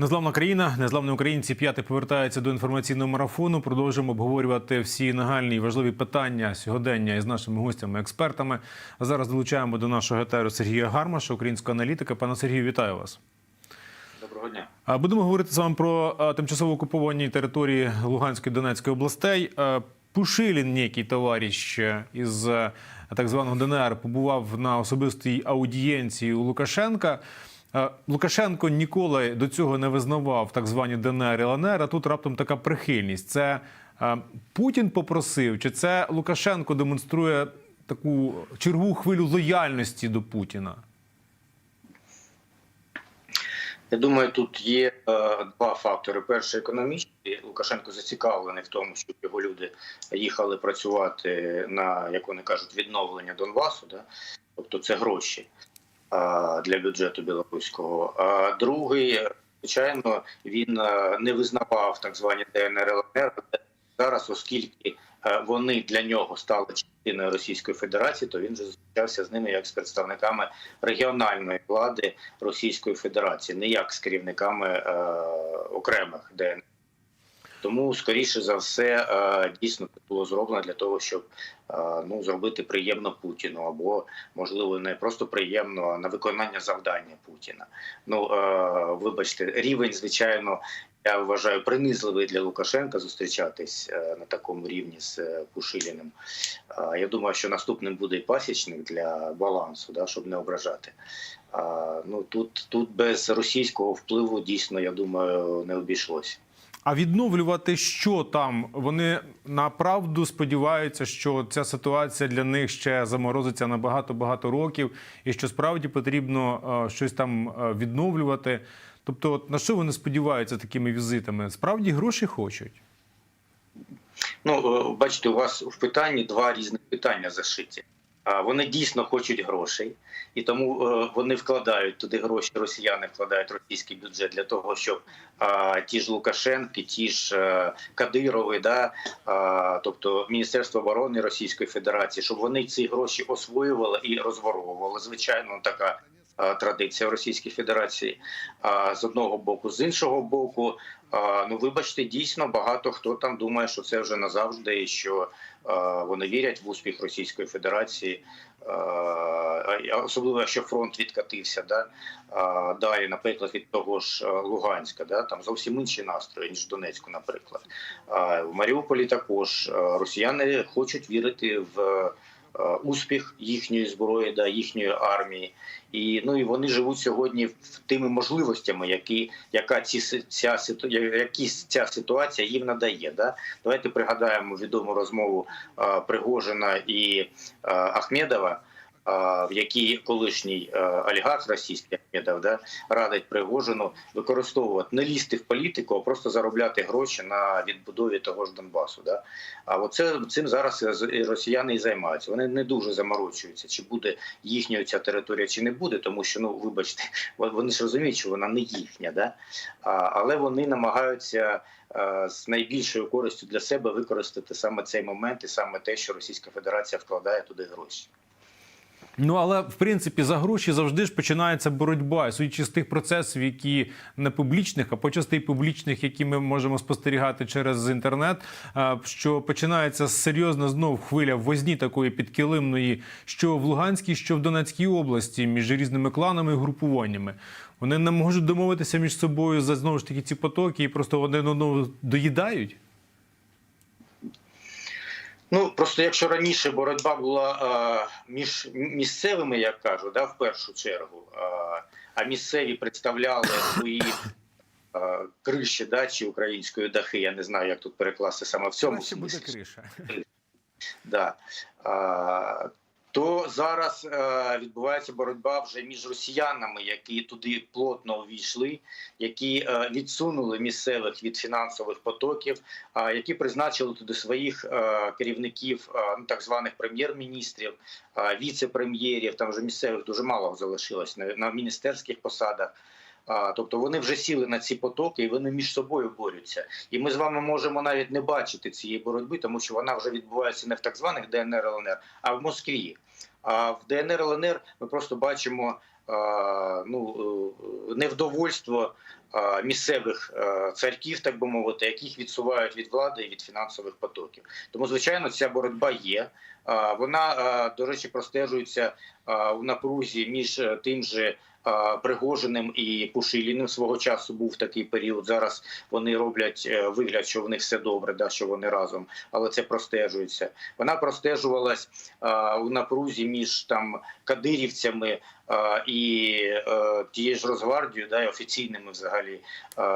Незламна країна, незламні українці. П'яти повертаються до інформаційного марафону. Продовжуємо обговорювати всі нагальні і важливі питання сьогодення із нашими гостями, експертами. А зараз долучаємо до нашого етеру Сергія Гармаша, українського аналітика. Пане Сергію, вітаю вас. Доброго дня. Будемо говорити з вами про тимчасово окуповані території Луганської Донецької областей. Пушилін, некий товариш е, із е, так званого ДНР, побував на особистій аудієнції у Лукашенка. Е, Лукашенко ніколи до цього не визнавав так звані ДНР і ЛНР, а тут раптом така прихильність. Це е, Путін попросив, чи це Лукашенко демонструє таку чергову хвилю лояльності до Путіна? Я думаю, тут є е, два фактори. Перший економічний. Лукашенко зацікавлений в тому, щоб його люди їхали працювати на, як вони кажуть, відновлення Донбасу. Да? Тобто це гроші для бюджету білоруського. Другий, звичайно, він не визнавав так звані ДНР ЛНР зараз, оскільки вони для нього стали частиною Російської Федерації, то він же зустрічався з ними як з представниками регіональної влади Російської Федерації, не як з керівниками окремих ДНР. Тому, скоріше за все, е, дійсно було зроблено для того, щоб е, ну зробити приємно Путіну, або можливо не просто приємно, на виконання завдання Путіна. Ну е, вибачте, рівень, звичайно, я вважаю принизливий для Лукашенка зустрічатись на такому рівні з Пушиліним. Я думаю, що наступним буде і пасічник для балансу, да, щоб не ображати. Ну тут, тут без російського впливу дійсно, я думаю, не обійшлося. А відновлювати що там? Вони направду сподіваються, що ця ситуація для них ще заморозиться на багато багато років, і що справді потрібно е, щось там е, відновлювати. Тобто, от на що вони сподіваються такими візитами? Справді гроші хочуть. Ну, е, бачите, у вас в питанні два різних питання зашиті. Вони дійсно хочуть грошей, і тому е, вони вкладають туди гроші. Росіяни вкладають російський бюджет для того, щоб ті ж Лукашенки, ті ж е, Кадирови, да, тобто Міністерство оборони Російської Федерації, щоб вони ці гроші освоювали і розворовували. Звичайно, така традиція в Російській Федерації. З одного боку, з іншого боку, ну вибачте, дійсно багато хто там думає, що це вже назавжди, і що вони вірять в успіх Російської Федерації, особливо якщо фронт відкатився. Да? Далі, наприклад, від того ж Луганська, да? там зовсім інші настрої, ніж в Донецьку, наприклад. В Маріуполі також росіяни хочуть вірити в. Е, Успіх їхньої зброї, да їхньої армії, і ну і вони живуть сьогодні тими можливостями, які яка ці ця які ця ситуація їм надає. Да? Давайте пригадаємо відому розмову а, Пригожина і Ахмедова. А, В якій колишній олігарх російський Ахмедов да, радить Пригожину використовувати не лізти в політику, а просто заробляти гроші на відбудові того ж Донбасу. Да. А оце цим зараз росіяни і займаються. Вони не дуже заморочуються, чи буде їхньою ця територія, чи не буде, тому що ну вибачте, вони ж розуміють, що вона не їхня, да? але вони намагаються е, з найбільшою користю для себе використати саме цей момент і саме те, що Російська Федерація вкладає туди гроші. Ну але в принципі за гроші завжди ж починається боротьба, І судячи з тих процесів, які не публічних, а почасти публічних, які ми можемо спостерігати через інтернет. е, Що починається серйозна знов хвиля возні такої підкилимної, що в Луганській, що в Донецькій області, між різними кланами і групуваннями. Вони не можуть домовитися між собою за знову ж таки ці потоки і просто один одного доїдають. Ну просто якщо раніше боротьба була е, між місцевими, як кажу, да, в першу чергу, е, а місцеві представляли свої е, криші да, чи української дахи, я не знаю, як тут перекласти саме в цьому Краще буде криша. Да. То зараз е, відбувається боротьба вже між росіянами, які туди плотно увійшли, які е, відсунули місцевих від фінансових потоків, а які призначили туди своїх е, керівників, е, ну так званих прем'єр-міністрів, е, віце-прем'єрів. Там вже місцевих дуже мало залишилось на, на міністерських посадах. Тобто вони вже сіли на ці потоки і вони між собою борються. І ми з вами можемо навіть не бачити цієї боротьби, тому що вона вже відбувається не в так званих ДНР ЛНР, а в Москві. А в ДНР ЛНР ми просто бачимо ну, е, невдовольство місцевих е, царьків, так би мовити, яких відсувають від влади і від фінансових потоків. Тому, звичайно, ця боротьба є. Вона, е, до речі, простежується у напрузі між тим же Пригожиним і Пушиліним. Свого часу був такий період. Зараз вони роблять е, вигляд, що в них все добре, да, що вони разом, але це простежується. Вона простежувалась у напрузі між там кадирівцями і е, тією ж Росгвардією, да, і офіційними взагалі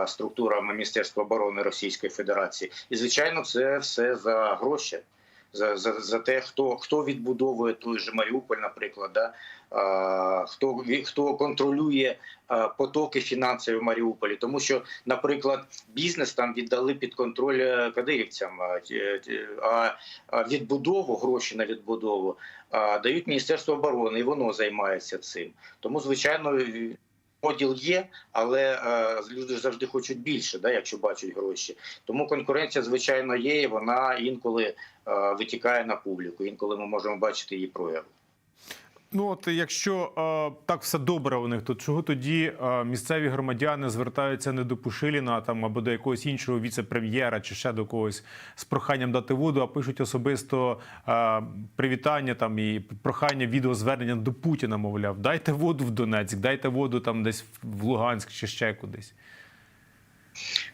структурами Міністерства оборони Російської Федерації. І звичайно, це все за гроші. За, за, за те, хто хто відбудовує той же Маріуполь, наприклад, да? а, хто хто контролює а, потоки фінансові в Маріуполі, тому що, наприклад, бізнес там віддали під контроль е, кадирівцям, а, відбудову гроші на відбудову а, дають Міністерство оборони, і воно займається цим. Тому, звичайно, поділ є, але е, люди завжди хочуть більше, да, якщо бачать гроші. Тому конкуренція, звичайно, є, і вона інколи е, витікає на публіку. Інколи ми можемо бачити її прояви. Ну от якщо е, так все добре у них, то чого тоді е, місцеві громадяни звертаються не до Пушиліна там або до якогось іншого віце-прем'єра чи ще до когось з проханням дати воду, а пишуть особисто е, привітання там і прохання відеозвернення до Путіна, мовляв, дайте воду в Донецьк, дайте воду там десь в Луганськ чи ще кудись.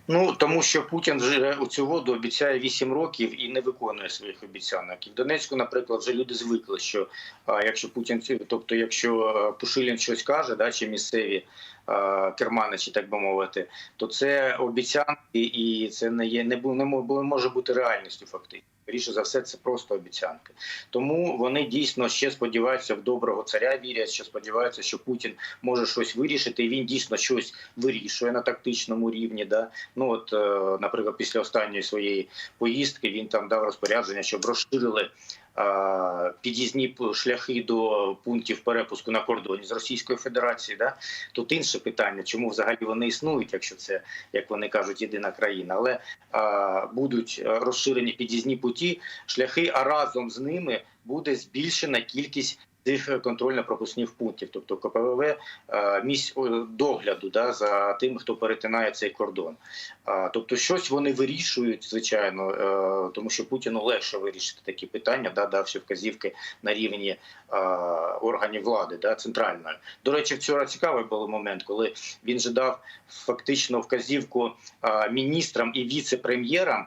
Ну тому що Путін вже у цю воду обіцяє 8 років і не виконує своїх обіцянок. І в Донецьку, наприклад, вже люди звикли, що а, якщо Путін, тобто, якщо Пушилін щось каже, да, чи місцеві а, керманичі, так би мовити, то це обіцянки, і це не є не не може бути реальністю фактично. Ріше за все, це просто обіцянки. Тому вони дійсно ще сподіваються в доброго царя. Вірять, що сподіваються, що Путін може щось вирішити. І він дійсно щось вирішує на тактичному рівні. Да? Ну от, е, наприклад, після останньої своєї поїздки він там дав розпорядження, щоб розширили під'їзні шляхи до пунктів перепуску на кордоні з Російською Федерацією. Да? Тут інше питання, чому взагалі вони існують, якщо це, як вони кажуть, єдина країна. Але а, будуть е, розширені під'їзні путі, шляхи, а разом з ними буде збільшена кількість. Цих контрольно-пропускних пунктів, тобто КПВВ е, місць догляду да, за тим, хто перетинає цей кордон. Тобто, щось вони вирішують, звичайно, е, тому що Путіну легше вирішити такі питання, да, давши вказівки на рівні е, органів влади, да, центральної. До речі, вчора цікавий був момент, коли він же дав фактично вказівку міністрам і віце-прем'єрам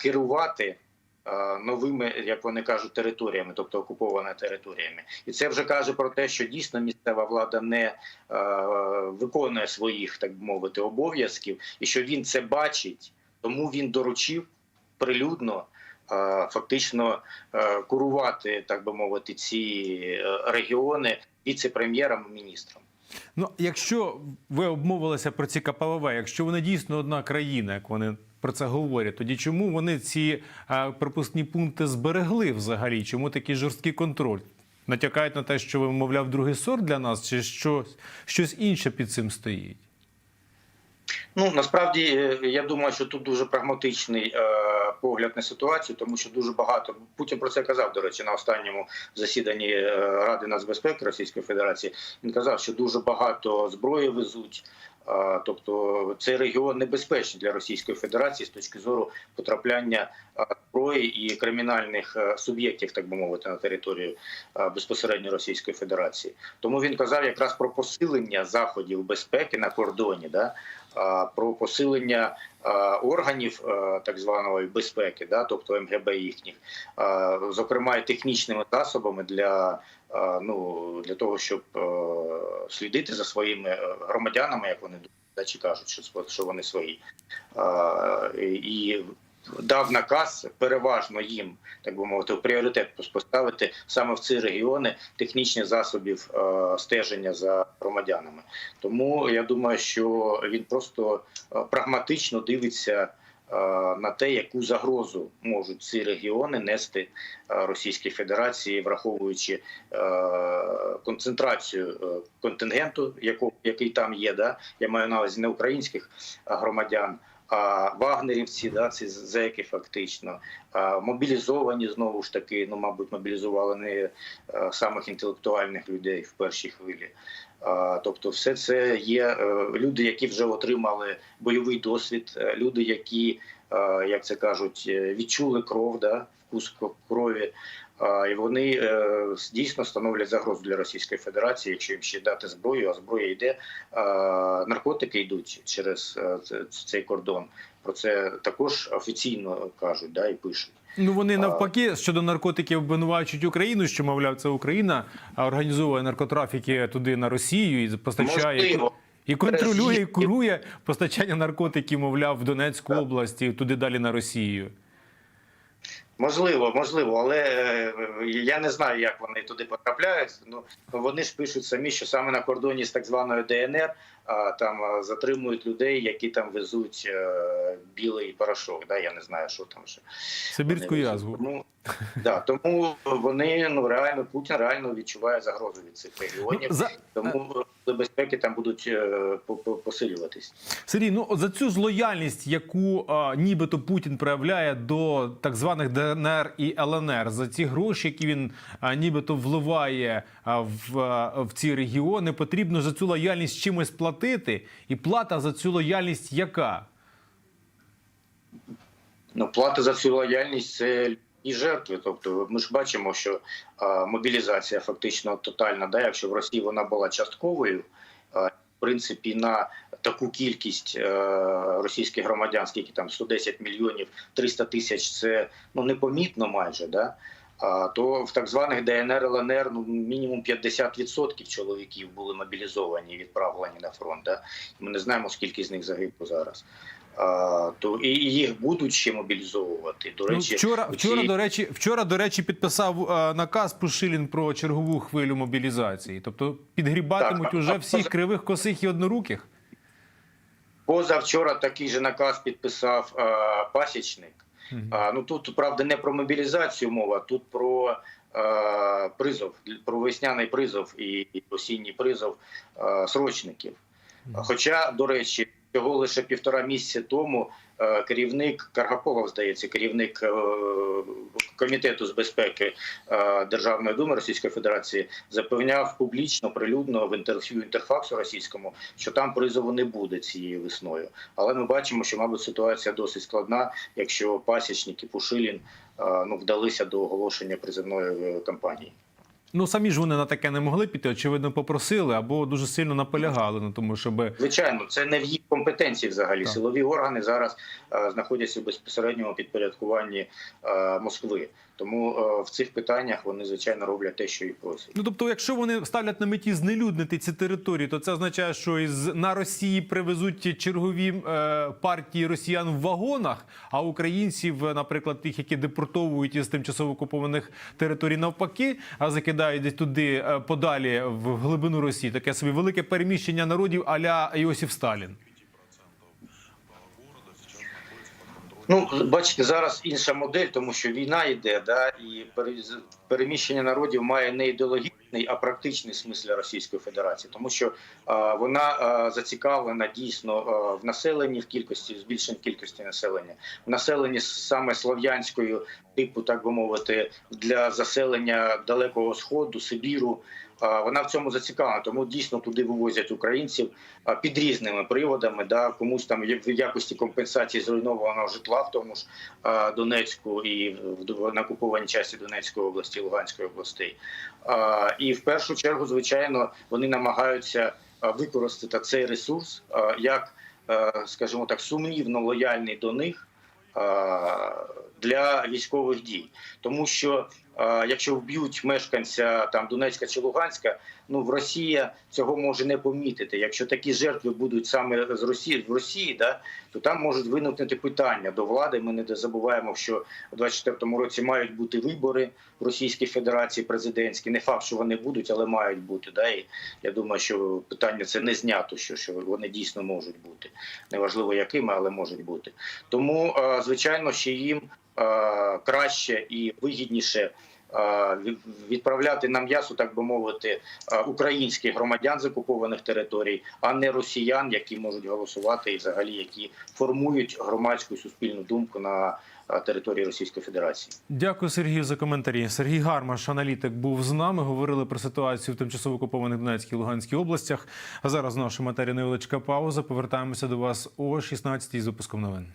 керувати. Е, Новими, як вони кажуть, територіями, тобто окупованими територіями, і це вже каже про те, що дійсно місцева влада не е, виконує своїх, так би мовити, обов'язків, і що він це бачить, тому він доручив прилюдно е, фактично курувати, так би мовити, ці регіони віце-прем'єрам і міністрам. Ну, якщо ви обмовилися про ці КПВВ, якщо вони дійсно одна країна, як вони про це говорять, тоді чому вони ці е, пропускні пункти зберегли взагалі? Чому такий жорсткий контроль? Натякають на те, що мовляв, другий сорт для нас, чи щось, щось інше під цим стоїть? Ну насправді е, я думаю, що тут дуже прагматичний е, погляд на ситуацію, тому що дуже багато Путін про це казав. До речі, на останньому засіданні е, Ради нацбезпеки Російської Федерації. Він казав, що дуже багато зброї везуть. Тобто цей регіон небезпечний для Російської Федерації з точки зору потрапляння зброї і кримінальних е, суб'єктів, так би мовити, на територію безпосередньо Російської Федерації. Тому він казав якраз про посилення заходів безпеки на кордоні, да про посилення органів так званої безпеки, да, тобто МГБ їхніх, зокрема і технічними засобами для, ну, для того, щоб слідити за своїми е, громадянами, як вони чи кажуть, що, що вони свої. І дав наказ переважно їм, так би мовити, в пріоритет поставити саме в ці регіони технічні засобів е, стеження за громадянами. Тому я думаю, що він просто е, прагматично дивиться. Е, На те, яку загрозу можуть ці регіони нести е, Російській Федерації, враховуючи е, концентрацію контингенту, який там є, да? Я маю на увазі не українських громадян, вагнерівці, да, ці зеки фактично, мобілізовані знову ж таки, ну, мабуть, мобілізували не е, самих інтелектуальних людей в першій хвилі. Тобто, все це є е, люди, які вже отримали бойовий досвід, е, люди, які, як це кажуть, відчули кров, да, вкус крові. І вони е, дійсно становлять загрозу для Російської Федерації, якщо їм ще дати зброю, а зброя йде. Наркотики йдуть через е, цей кордон. Про це також офіційно кажуть, да, і пишуть. Ну вони навпаки щодо наркотиків обвинувачують Україну, що мовляв, це Україна організовує наркотрафіки туди на Росію і постачає Можливо, і контролює і курує постачання наркотиків, мовляв, в Донецьку Так. область і туди далі на Росію. Можливо, можливо, але е, я не знаю, як вони туди потрапляють. Ну вони ж пишуть самі, що саме на кордоні з так званою ДНР там затримують людей, які там везуть е, білий порошок. Да, я не знаю, що там ще Сибірську язву. Тому, да, тому вони ну реально Путін реально відчуває загрозу від цих регіонів. Ну, за... Тому безпеки там будуть е, по- по- посилюватись. Сергій, ну за цю злояльність, яку а, нібито Путін проявляє до так званих ДНР і ЛНР, за ці гроші, які він а, нібито вливає а, в, а, в ці регіони, потрібно за цю лояльність чимось платити. І плата за цю лояльність яка? Ну, плата за цю лояльність це і жертви. Тобто, ми ж бачимо, що а, мобілізація фактично тотальна. Да, якщо в Росії вона була частковою, а, в принципі, на таку кількість е, російських громадян, скільки там 110 мільйонів 300 тисяч, це ну непомітно майже. Да? А, то в так званих ДНР, ЛНР ну, мінімум 50% чоловіків були мобілізовані і відправлені на фронт. Да? Ми не знаємо, скільки з них загибло зараз. А, то і їх будуть ще мобілізовувати. До Ну, речі, вчора, оці- вчора, до речі, вчора, до речі, підписав е, наказ Пушилін про чергову хвилю мобілізації. Тобто підгрібатимуть Так, уже а- всіх кривих, косих і одноруких. позавчора такий же наказ підписав а, пасічник. А, ну тут правда не про мобілізацію мова, тут про е, призов, про весняний призов і, і осінній призов е, срочників. Хоча, до речі, цього лише півтора місяця тому е, керівник Каргаполов, здається, керівник е, комітету з безпеки е, Державної думи Російської Федерації запевняв публічно, прилюдно в інтерв'ю інтерфаксу російському, що там призову не буде цією весною. Але ми бачимо, що, мабуть, ситуація досить складна, якщо пасічники Пушилін е, ну вдалися до оголошення призовної кампанії. Ну самі ж вони на таке не могли піти, очевидно, попросили або дуже сильно наполягали на тому, щоб Звичайно, це не в їх компетенції взагалі. Так. Силові органи зараз е, знаходяться в безпосередньому підпорядкуванні е, Москви. Тому е, в цих питаннях вони звичайно роблять те, що і просять. Ну тобто, якщо вони ставлять на меті знелюднити ці території, то це означає, що із на Росії привезуть чергові е, партії росіян в вагонах, а українців, е, наприклад, тих, які депортовують із тимчасово окупованих територій, навпаки, а закидають десь туди е, подалі в глибину Росії. Таке собі велике переміщення народів аля Йосиф Сталін. Ну бачите, зараз інша модель, тому що війна йде, да і переміщення народів має не ідеологічний, а практичний смисл Російської Федерації, тому що а, вона а, зацікавлена дійсно а, в населенні в кількості збільшенні кількості населення, в населенні саме слов'янською типу, так би мовити, для заселення далекого сходу, Сибіру. Вона в цьому зацікавлена, тому дійсно туди вивозять українців під різними приводами. Да, комусь там в якості компенсації зруйнованого житла, в тому ж Донецьку і в на окупованій часті Донецької області, Луганської областей. І в першу чергу, звичайно, вони намагаються використати цей ресурс як, скажімо так, сумнівно лояльний до них для військових дій, тому що якщо вб'ють мешканця там Донецька чи Луганська, ну в Росія цього може не помітити. Якщо такі жертви будуть саме з Росії в Росії, да то там можуть виникнути питання до влади. Ми не забуваємо, що у 24-му році мають бути вибори в Російській Федерації президентські. Не факт, що вони будуть, але мають бути. Да? І я думаю, що питання це не знято, що, що вони дійсно можуть бути. Неважливо якими, але можуть бути. Тому, е, звичайно, що їм е, краще і вигідніше е, відправляти на м'ясо, так би мовити, е, українських громадян з окупованих територій, а не росіян, які можуть голосувати і взагалі які формують громадську суспільну думку на е, території Російської Федерації. Дякую, Сергію, за коментарі. Сергій Гармаш, аналітик, був з нами. Говорили про ситуацію в тимчасово окупованих Донецькій і Луганській областях. А зараз в нашій матері невеличка пауза. Повертаємося до вас о 16-й з випуском новин.